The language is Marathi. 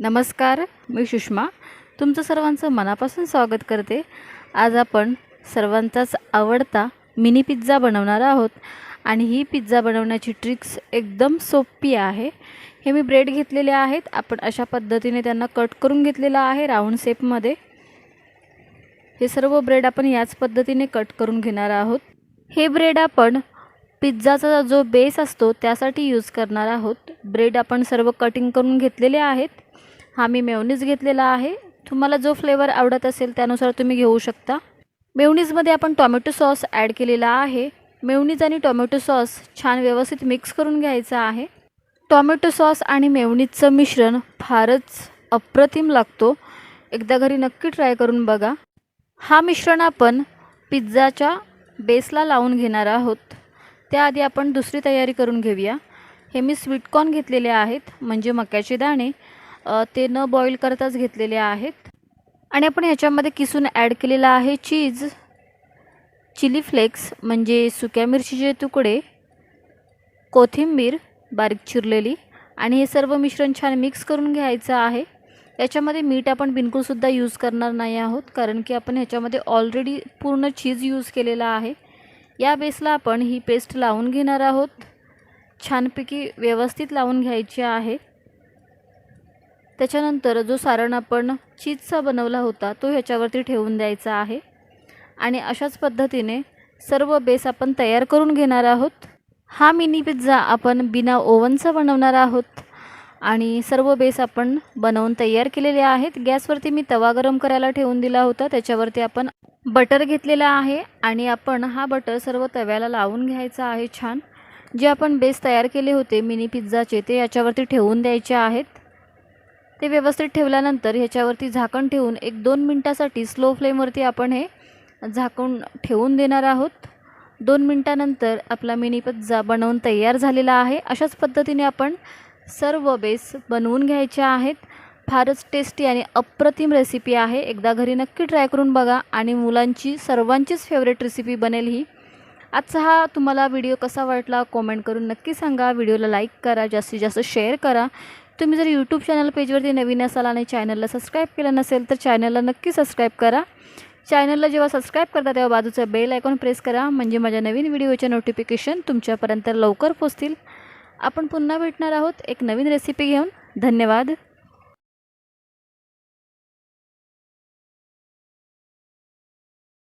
नमस्कार मी सुषमा. तुमचं सर्वांचं मनापासून स्वागत करते. आज आपण सर्वांचाच आवडता मिनी पिझ्झा बनवणार आहोत आणि ही पिझ्झा बनवण्याची ट्रिक्स एकदम सोपी आहे. हे मी ब्रेड घेतलेले आहेत. आपण अशा पद्धतीने त्यांना कट करून घेतलेलं आहे राऊंड शेपमध्ये हे सर्व ब्रेड आपण याच पद्धतीने कट करून घेणार आहोत. हे ब्रेड आपण पिझ्झाचा जो बेस असतो त्यासाठी यूज करणार आहोत. ब्रेड आपण सर्व कटिंग करून घेतलेले आहेत. हा मी मेवनीज घेतलेला आहे. तुम्हाला जो फ्लेवर आवडत असेल त्यानुसार तुम्ही घेऊ शकता. मेवनीजमध्ये आपण टॉमॅटो सॉस ॲड केलेला आहे. मेवनीज आणि टॉमॅटो सॉस छान व्यवस्थित मिक्स करून घ्यायचा आहे. टॉमॅटो सॉस आणि मेवनीजचं मिश्रण फारच अप्रतिम लागतो. एकदा घरी नक्की ट्राय करून बघा. हा मिश्रण आपण पिझ्झाच्या बेसला लावून घेणार आहोत. त्याआधी आपण दुसरी तयारी करून घेऊया. हे मी स्वीटकॉर्न घेतलेले आहेत म्हणजे मक्याचे दाणे. ते न बॉईल करताच घेतलेले आहेत. आणि आपण ह्याच्यामध्ये किसून ॲड केलेला आहे चीज चिली फ्लेक्स म्हणजे सुक्या मिरचीचे तुकडे. कोथिंबीर बारीक चिरलेली. आणि हे सर्व मिश्रण छान मिक्स करून घ्यायचं आहे. याच्यामध्ये मीठ आपण बिलकुलसुद्धा यूज करणार नाही आहोत कारण की आपण ह्याच्यामध्ये ऑलरेडी पूर्ण चीज यूज केलेला आहे. या बेसला आपण ही पेस्ट लावून घेणार आहोत. छानपैकी व्यवस्थित लावून घ्यायची आहे. त्याच्यानंतर जो सारण आपण चीजचा बनवला होता तो ह्याच्यावरती ठेवून द्यायचा आहे. आणि अशाच पद्धतीने सर्व बेस आपण तयार करून घेणार आहोत. हा मिनी पिझ्झा आपण बिना ओव्हनचा बनवणार आहोत. आणि सर्व बेस आपण बनवून तयार केलेले आहेत. गॅसवरती मी तवा गरम करायला ठेवून दिला होता. त्याच्यावरती आपण बटर घेतलेला आहे. आणि आपण हा बटर सर्व तव्याला लावून घ्यायचा आहे छान. जे आपण बेस तयार केले होते मिनी पिझ्झाचे ते याच्यावरती ठेवून द्यायचे आहेत. ते व्यवस्थित ठेवल्यानंतर ह्याच्यावरती झाकण ठेवून एक दोन मिनटासाठी स्लो फ्लेमवरती आपण हे झाकून ठेवून देणार आहोत. दोन मिनटानंतर आपला मिनी पिझ्झा बनवून तयार झालेला आहे. अशाच पद्धतीने आपण सर्व बेस बनवून घ्यायचे आहेत. फारच टेस्टी आणि अप्रतिम रेसिपी आहे. एकदा घरी नक्की ट्राय करून बघा आणि मुलांची सर्वांचीच फेवरेट रेसिपी बनेल ही. आजचा हा तुम्हाला व्हिडिओ कसा वाटला? कॉमेंट करून नक्की सांगा. व्हिडिओला लाईक करा. जास्तीत जास्त शेअर करा. तुम्ही जर यूट्यूब चॅनल पेजवरती नवीन असाल आणि चॅनलला सबस्क्राईब केलं नसेल तर चॅनलला नक्की सबस्क्राईब करा. चॅनलला जेव्हा सबस्क्राईब करता तेव्हा बाजूचं बेल आयकॉन प्रेस करा. म्हणजे माझ्या नवीन व्हिडिओचे नोटिफिकेशन तुमच्यापर्यंत लवकर पोचतील आपण पुन्हा भेटणार आहोत एक नवीन रेसिपी घेऊन. धन्यवाद.